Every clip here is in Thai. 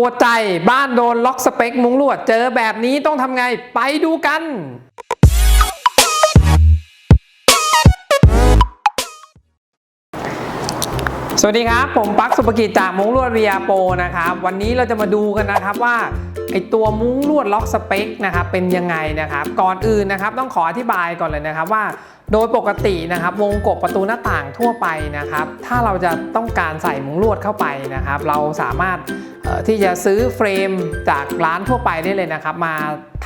ปวดใจบ้านโดนล็อกสเปคมุงลวด เจอแบบนี้ต้องทำไงไปดูกัน สวัสดีครับ ผมปักสุภกิจจากมุ้งลวดวิยโปนะครับ วันนี้เราจะมาดูกันนะครับว่าไอตัวมุ้งลวดล็อกสเปคนะครับเป็นยังไงนะครับ ก่อนอื่นนะครับต้องขออธิบายก่อนเลยนะครับว่า โดยปกตินะครับ วงกบประตูหน้าต่างทั่วไปนะครับ ถ้าเราจะต้องการใส่มุ้งลวดเข้าไปนะครับ เราสามารถที่จะซื้อเฟรมจากร้านทั่วไปได้เลยนะครับ มา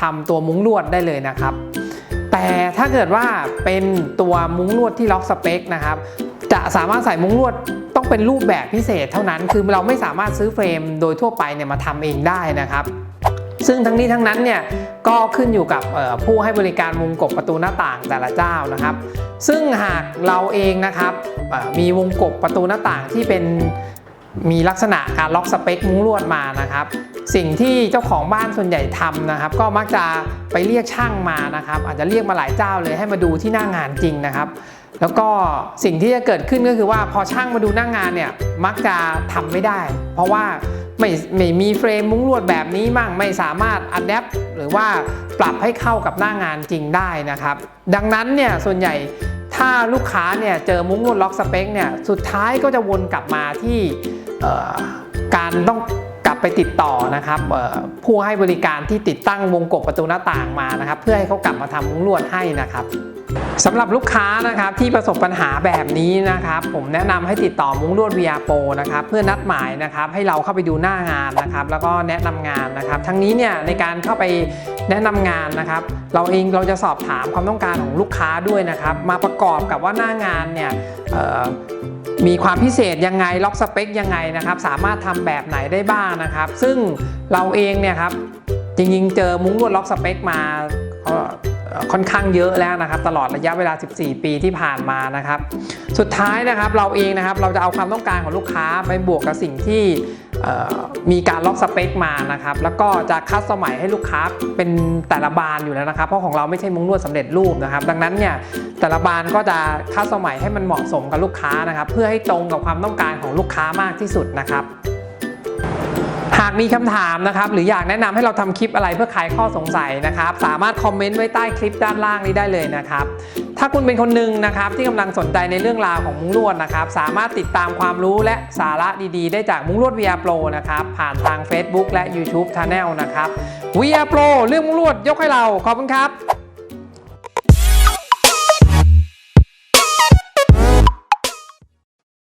ทำตัวมุ้งลวดได้เลยนะครับแต่ถ้าเกิดว่าเป็นตัวมุ้งลวดที่ล็อกสเปคนะครับจะสามารถใส่มุ้งลวด เป็นรูปแบบพิเศษเท่านั้น คือเราไม่สามารถซื้อเฟรมโดยทั่วไปเนี่ยมาทำเองได้นะครับซึ่งทั้งนี้ทั้งนั้นเนี่ยก็ขึ้นอยู่กับผู้ให้บริการวงกบประตูหน้าต่างแต่ละเจ้านะครับ ซึ่งหากเราเองนะครับมีวงกบประตูหน้าต่างที่เป็น มีลักษณะการล็อกสเปคมุ้งลวดมานะครับ สิ่งที่เจ้าของบ้านส่วนใหญ่ทำนะครับ ก็มักจะไปเรียกช่างมานะครับ อาจจะเรียกมาหลายเจ้าเลยให้มาดูที่หน้างานจริงนะครับ แล้วก็สิ่งที่จะเกิดขึ้นก็คือว่าพอช่างมาดูหน้างงานเนี่ยมักจะทำไม่ได้ เพราะว่าไม่ไม่มีเฟรมมุ้งลวดแบบนี้มั่งไม่สามารถอัดแอปหรือว่าปรับให้เข้ากับหน้างานจริงได้นะครับ ดังนั้นเนี่ยส่วนใหญ่ ถ้าลูกค้าเนี่ยเจอมุ้งลวดล็อกสเปคเนี่ยสุดท้ายก็จะวนกลับมาที่การต้อง ไปติดต่อนะครับผู้ให้บริการที่ติดตั้งวงกบประตูหน้าต่างมานะครับ เพื่อให้เขากลับมาทำมุ้งลวดให้นะครับสำหรับลูกค้านะครับที่ประสบปัญหาแบบนี้นะครับ ผมแนะนำให้ติดต่อมุ้งลวด VR Pro นะครับเพื่อนัดหมายนะครับให้เราเข้าไปดูหน้างานนะครับ แล้วก็แนะนำงานนะครับ ทั้งนี้เนี่ยในการเข้าไปแนะนำงานนะครับ เราเองเราจะสอบถามความต้องการของลูกค้าด้วยนะครับ มาประกอบกับว่าหน้างานเนี่ย มีความพิเศษยังไงล็อกสเปคยังไงนะครับ สามารถทำแบบไหนได้บ้างนะครับ ซึ่งเราเองเนี่ยครับจริงๆเจอมุ้งลวดล็อกสเปคมา ค่อนข้างเยอะแล้วนะครับ ตลอดระยะเวลา 14 ปีที่ผ่านมานะครับ สุดท้ายนะครับเราเองนะครับเราจะเอาความต้องการของลูกค้าไปบวกกับสิ่งที่มีการล็อกสเปคมานะครับ แล้วก็จะคัดสมัยให้ลูกค้าเป็นแต่ละบานอยู่แล้วนะครับ เพราะของเราไม่ใช่มุ้งลวดสำเร็จรูปนะครับ ดังนั้นเนี่ยแต่ละบานก็จะคัดสมัยให้มันเหมาะสมกับลูกค้านะครับ เพื่อให้ตรงกับความต้องการของลูกค้ามากที่สุดนะครับากมีคำถามนะครับ หรืออยากแนะนำให้เราทำคลิปอะไรเพื่อคลายข้อสงสัยนะครับ สามารถคอมเมนต์ไว้ใต้คลิปด้านล่างนี้ได้เลยนะครับ ถ้าคุณเป็นคนหนึ่งนะครับ ที่กำลังสนใจในเรื่องราวของมุ้งลวดนะครับ สามารถติดตามความรู้และสาระดีๆ ได้จากมุ้งลวด VR Pro นะครับ ผ่านทาง Facebook และ YouTube Channel นะครับ VR Pro เรื่องมุ้งลวดยกให้เราขอบคุณครับ